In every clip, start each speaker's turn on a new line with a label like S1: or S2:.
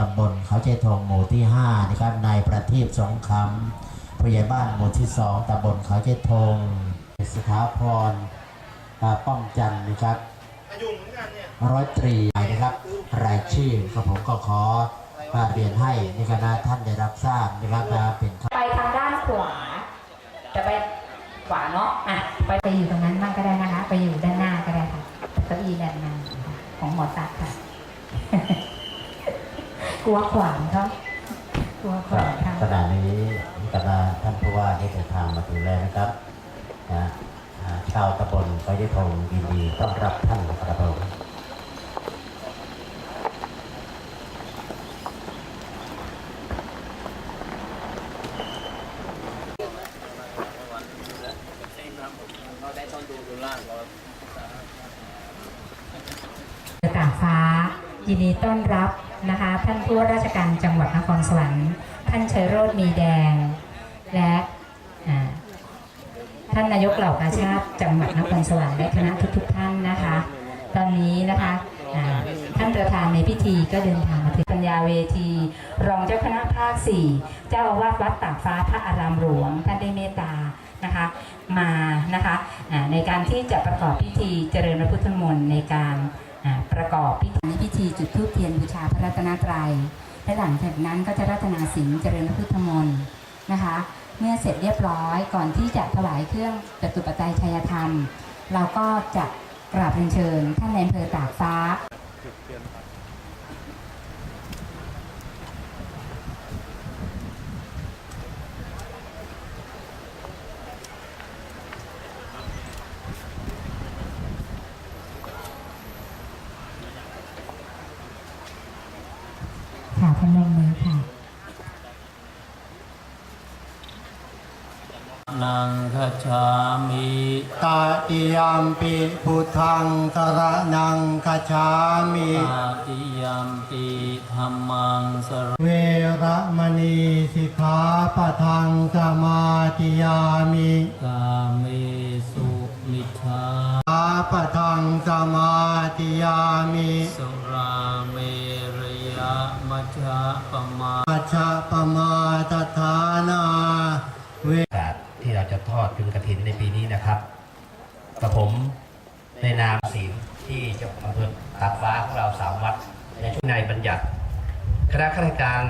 S1: ตำบลเขาเจทองหมู่ที่5นะครับนายประทีปสองคำผู้ใหญ่บ้านหมู่ที่ 2ตำบลเขาเจทองสถาพรอ่าป้อมจันทร์นะครับร้อยตรีนะครับ รายชื่อครับผมก็ขออ่าเรียนให้ในคณะท่านได้รับทราบนะครับว่าเป็น
S2: ไปทางด้านขวาจะไปขวาเนาะอะไป
S3: ไปอยู่ตรงนั้นบ้างก็ได้นะคะ ไปอยู่ด้านหน้าก็ได้ค่ะเก้าอี้ด้านหน้าค่ะของหมอตักค่ะ กลัวขวางเขากลัวขวางเขา
S1: ขณะนี้คณะท่านผู้ว่าได้เดินทางมาถึงแล้วนะครับนะอ่าชาวตำบลเขาเจทองยินดีต้อนรับท่านครับผม
S3: ตากฟ้า ยินดีต้อนรับ นะคะ ท่านผู้ว่าราชการจังหวัดนครสวรรค์ท่านชัยโรธมีแดง และท่านนายกเหล่ากาชาติจังหวัดนครสวรรค์และคณะทุกๆท่านนะคะ ตอนนี้นะคะท่านประธานในพิธีก็เดินทางมาถึงปัญญาเวที รองเจ้าคณะภาค 4 เจ้าอาวาสวัดตากฟ้าพระอารามหลวงท่านได้เมตตา นะคะมานะคะในการที่จะประกอบพิธีเจริญพระพุทธมนต์ในการประกอบพิธีพิธีจุดธูปเทียนบูชาพระรัตนตรัยและหลังจากนั้นก็จะรัตนาสิงเจริญพระพุทธมนต์นะคะ เมื่อเสร็จเรียบร้อยก่อนที่จะถวายเครื่องจตุปัจจัยชัยธรรม เราก็จะกราบเรียนเชิญท่านในอำเภอตากฟ้า ค่ะพนมมือค่ะ
S4: นังคชามิ
S5: ตาติยามปิพุทธังสระนังคาชามิ
S4: ตาติยัมปิธรรมังสร
S5: เวระมณีสิกขาปะทังสมาติยามิ
S4: กาเมสุมิชา
S5: อาปะทังสมาติยามิ
S4: สุ เว
S1: โอกาสที่เราจะทอดถึงกระถินในปีนี้นะครับกับผมในนามศีลที่จะอำเภอตากฟ้าของเราสามวัดในช่วงในบัญญัติคณะข้าราชการ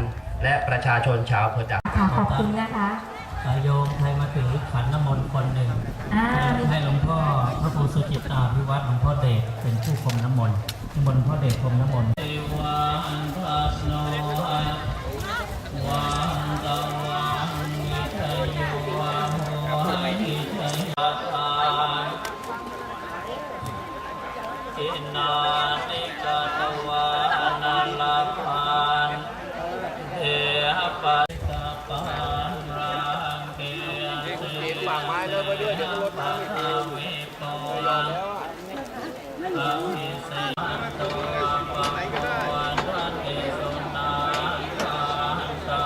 S1: และประชาชนชาวอำเภอตาก
S3: ค่ะขอบคุณนะคะ
S4: โยมใครมาถือขันน้ำมนต์คนหนึ่ง
S3: อ่า
S4: ให้หลวงพ่อพระครูสุจิตตาพิวัตรหลวงพ่อเดชเป็นผู้พรมน้ำมนต์นิมนต์พ่อเดชพรมน้ำมนต์ อินานิกาตวานาลาภานเอหปัสสะปานรังเกียติฝากไม้เลยไปด้วยจะรถมาวิโตรังอามิเสตัวปังโวันทันเตสุนาคาตา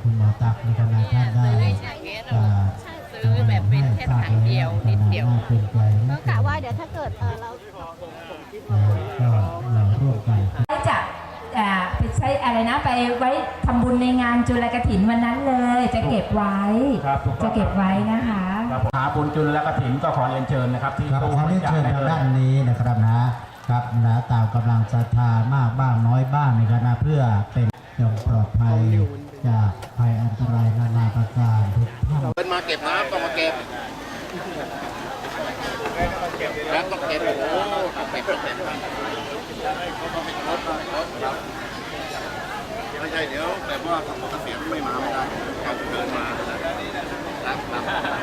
S1: คุณหมอตักในคณะท่านได้
S6: ซื้อแบบเป็นแค่ถังเดียวนิดเดียวก็กะว่าเดี๋ยวถ้าเกิดเออเรา
S1: ก็เราร่วมกัน
S3: จะไปใช้อะไรนะไปไว้ทำบุญในงานจุลกถินวันนั้นเลย จะเก็บไว้
S7: ครับ
S3: จะเก็บไว้นะคะ
S7: หาบุญจุลกฐินก็ขอเรียนเชิญนะครับที่
S1: ครับ
S7: ตู้
S1: ขอเรียนเชิญทางด้านนี้นะครับนะครับนะตามกำลังศรัทธามากบ้างน้อยบ้างนะครับนะเพื่อเป็นอย่างปลอดภัยจาก
S8: บนะต้องมาเก็บแล้วต้องเก็บโอ้โหต้องเก็บต้องเก็บไม่ใช่เดี๋ยวแต่ว่าเสียณไม่มาไม่ได้การเดินมาครับครับ